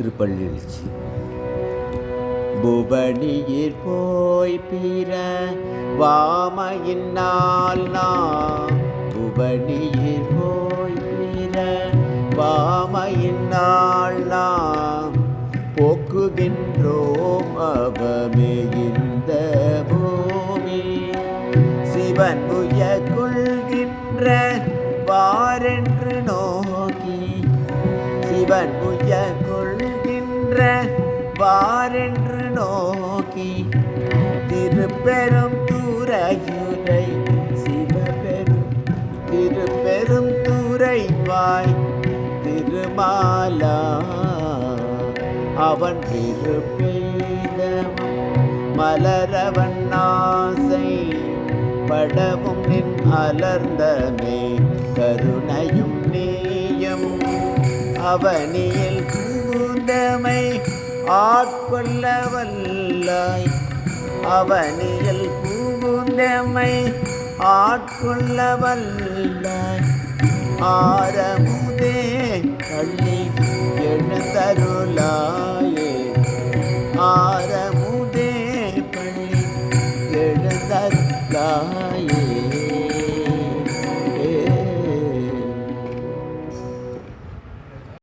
திருப்பள்ளி எழுச்சி புவனியிற் போய் பிற வாமையின் நாள் நாம் புவனியிற் போய் பிற வாமையின் நாள் நாம் போக்குகின்றோம் அவமே இந்த பூமி. சிவன் உய கொள்கின்ற வாரென்று நோக்கி. சிவன் உய கொள் நின்ற வாரென்று நோக்கி திருப்பெரும் தூரையுரை சிவபெரும் திருப்பெரும் துறைவாய் திருமாலா. அவன் திருப்பேதம் மலரவன் ஆசை படவும் நின் அலர்ந்தமே. கருணையும் நீயும் அவனியில் கூந்தமை ஆட்கொள்ள வல்லாய் அவனியல் பூந்தமை ஆட்கொள்ள வல்லாய் ஆரமுதே கள்ளி எழுந்தருளாயே. ஆரமுதே பள்ளி எழுந்தருளாயே.